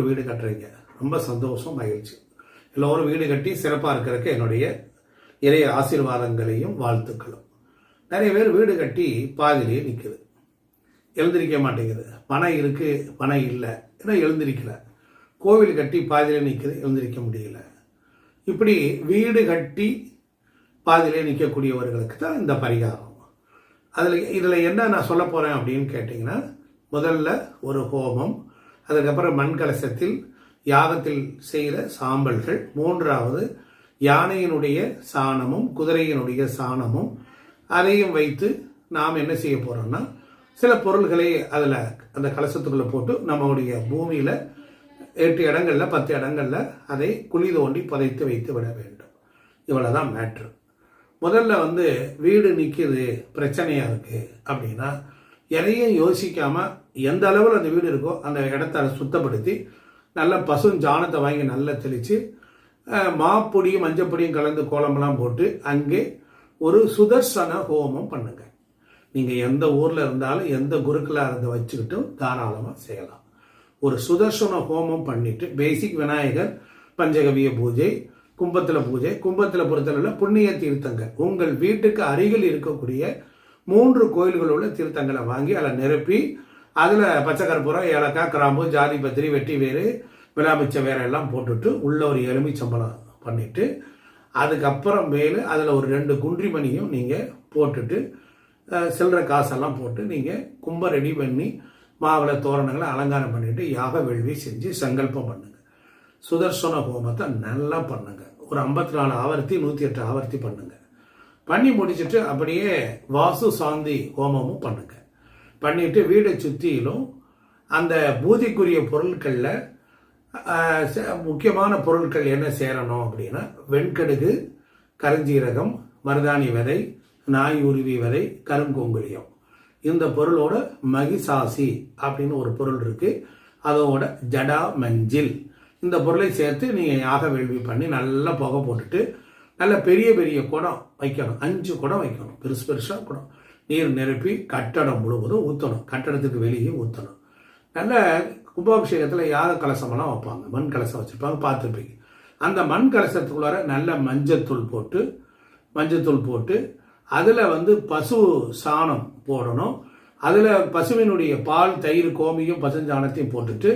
ஒரு வீடு கட்டுறீங்க. ரொம்ப சந்தோஷம் மகிழ்ச்சி. எல்லோரும் வீடு கட்டி சிறப்பாக இருக்கிறதுக்கு என்னுடைய இறைய ஆசீர்வாதங்களையும் வாழ்த்துக்களும். நிறைய பேர் வீடு கட்டி பாதிலேயே நிற்குது எழுந்திருக்க மாட்டேங்குது. பணம் இருக்குது பணம் இல்லை. ஏன்னா எழுந்திருக்கல. கோவில் கட்டி பாதியிலே நிற்குது எழுந்திருக்க முடியல. இப்படி வீடு கட்டி பாதியிலே நிற்கக்கூடியவர்களுக்கு தான் இந்த பரிகாரம். அதில் இதில் என்ன நான் சொல்ல போகிறேன் அப்படின்னு கேட்டிங்கன்னா முதல்ல ஒரு ஹோமம் அதுக்கப்புறம் மண் கலசத்தில் யாகத்தில் செய்கிற சாம்பல்கள். மூன்றாவது யானையினுடைய சாணமும் குதிரையினுடைய சாணமும் அதையும் வைத்து நாம் என்ன செய்ய போகிறோம்னா சில பொருள்களை அதில் அந்த கலசத்துக்குள்ளே போட்டு நம்மளுடைய பூமியில் எட்டு இடங்களில் பத்து இடங்களில் அதை குழி தோண்டி புதைத்து வைத்து விட வேண்டும். இவ்வளோதான் மேட்ரு முதல்ல வந்து வீடு நிற்கிது பிரச்சனையாக இருக்குது அப்படின்னா எதையும் யோசிக்காமல் எந்த அளவில் அந்த வீடு இருக்கோ அந்த இடத்த சுத்தப்படுத்தி நல்ல பசுஞ்சாணத்தை வாங்கி நல்லா தெளித்து மாப்பொடியும் மஞ்சப்பொடியும் கலந்து கோலமெல்லாம் போட்டு அங்கே ஒரு சுதர்சன ஹோமம் பண்ணுங்க. நீங்கள் எந்த ஊரில் இருந்தாலும் எந்த குருக்களாக இருந்த வச்சுக்கிட்டும் தாராளமாக செய்யலாம். ஒரு சுதர்சன ஹோமம் பண்ணிட்டு பேசிக் விநாயகர் பஞ்சகவிய பூஜை கும்பத்தில் பூஜை கும்பத்தில் பொறுத்தளவில் புண்ணிய தீர்த்தங்கள். உங்கள் வீட்டுக்கு அருகில் இருக்கக்கூடிய மூன்று கோயில்கள் உள்ள தீர்த்தங்களை வாங்கி அதில் நிரப்பி அதில் பச்சை கற்பூரம் ஏலக்காய் கிராம்பு ஜாதி பத்திரி வெட்டி வேறு விளாமிச்ச வேற எல்லாம் போட்டுட்டு உள்ள ஒரு எலுமிச்சம்பளம் பண்ணிவிட்டு அதுக்கப்புறம் மேலே அதில் ஒரு ரெண்டு குன்றிமணியும் நீங்கள் போட்டுட்டு சில்லற காசெல்லாம் போட்டு நீங்கள் கும்ப ரெடி பண்ணி மாவிளை தோரணங்களை அலங்காரம் பண்ணிவிட்டு யாக வேள்வி செஞ்சு சங்கல்பம் பண்ணுங்கள் சுதர்சன ஹோமத்தை நல்லா பண்ணுங்க. ஒரு ஐம்பத்தி நாலு ஆவர்த்தி நூற்றி எட்டு ஆவர்த்தி பண்ணுங்க. பண்ணி முடிச்சிட்டு அப்படியே வாசு சாந்தி ஹோமமும் பண்ணுங்க. பண்ணிட்டு வீடை சுற்றியிலும் அந்த பூதிக்குரிய பொருட்களில் முக்கியமான பொருட்கள் என்ன சேரணும் அப்படின்னா வெண்கடுகு கருஞ்சீரகம் மருதாணி விதை நாய் உருவி விதை கருங்கொங்குலியம் இந்த பொருளோட மகிசாசி அப்படின்னு ஒரு பொருள் இருக்கு. அதோட ஜடா மஞ்சில். இந்த பொருளை சேர்த்து நீங்கள் யாக வேள்வி பண்ணி நல்லா புகை போட்டுட்டு நல்ல பெரிய பெரிய குடம் வைக்கணும். அஞ்சு குடம் வைக்கணும். பெருசு பெருசாக குடம். நீர் நிரப்பி கட்டடம் முழுவதும் ஊற்றணும் கட்டடத்துக்கு வெளியே ஊற்றணும் நல்ல கும்பாபிஷேகத்தில் யாக கலசமெல்லாம் வைப்பாங்க? மண் கலசம் வச்சுருப்பாங்க. பார்த்துருப்பீங்க. அந்த மண் கலசத்துக்குள்ளார நல்ல மஞ்சத்தூள் போட்டு மஞ்சத்தூள் போட்டு அதில் வந்து பசு சாணம் போடணும். அதில் பசுவினுடைய பால் தயிர் கோமியும் பசுஞ்சாணத்தையும் போட்டுட்டு